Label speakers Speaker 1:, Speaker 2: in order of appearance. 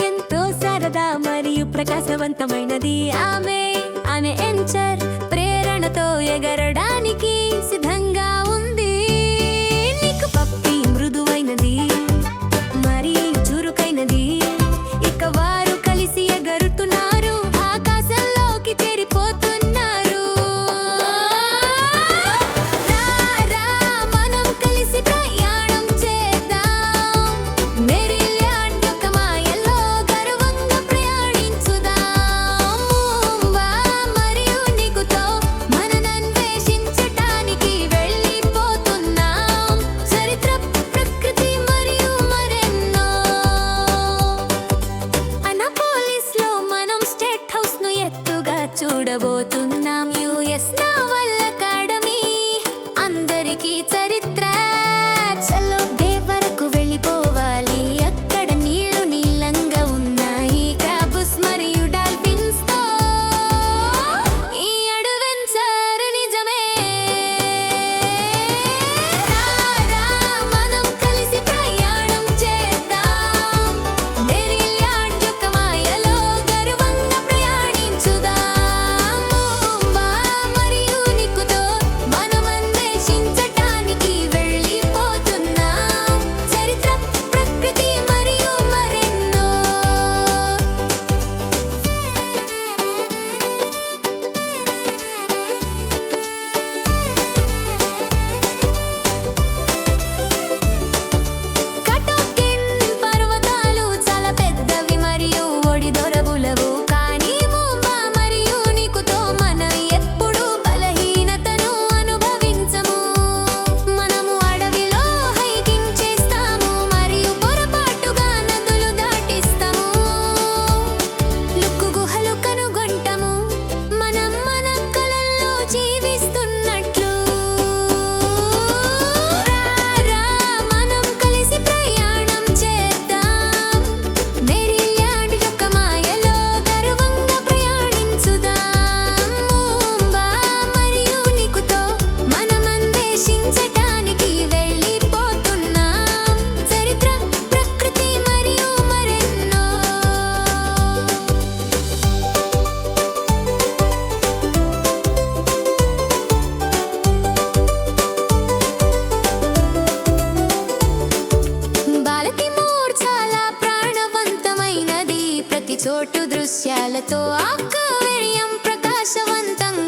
Speaker 1: ఎంతో సరదా మరియు ప్రకాశవంతమైనది ఆమె. ఆమె ఎంచర్ ప్రేరణతో ఎగరడానికి seguidores. దృశ్యాలతో ఆకావ్యం ప్రకాశవంతంగా